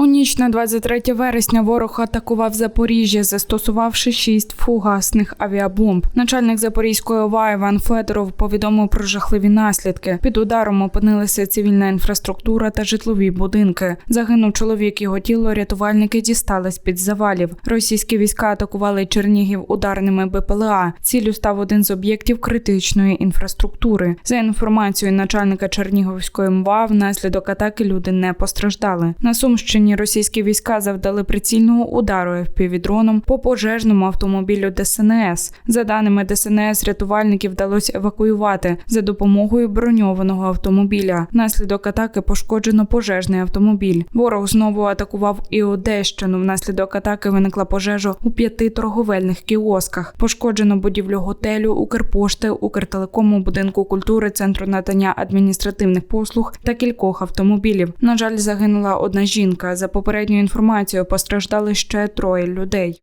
У ніч на 23 вересня ворог атакував Запоріжжя, застосувавши шість фугасних авіабомб. Начальник Запорізької ОВА Іван Федоров повідомив про жахливі наслідки. Під ударом опинилися цивільна інфраструктура та житлові будинки. Загинув чоловік. Його тіло рятувальники дістали з під завалів. Російські війська атакували Чернігів ударними БПЛА. Ціллю став один з об'єктів критичної інфраструктури. За інформацією начальника Чернігівської МВА, внаслідок атаки люди не постраждали. На Сумщині російські війська завдали прицільного удару FPV-дроном по пожежному автомобілю ДСНС. За даними ДСНС, рятувальників вдалося евакуювати за допомогою броньованого автомобіля. Внаслідок атаки пошкоджено пожежний автомобіль. Ворог знову атакував і Одещину. Внаслідок атаки виникла пожежа у п'яти торговельних кіосках. Пошкоджено будівлю готелю, Укрпошти, Укртелекому, будинку культури, центру надання адміністративних послуг та кількох автомобілів. На жаль, загинула одна жінка. За попередньою інформацією, постраждали ще троє людей.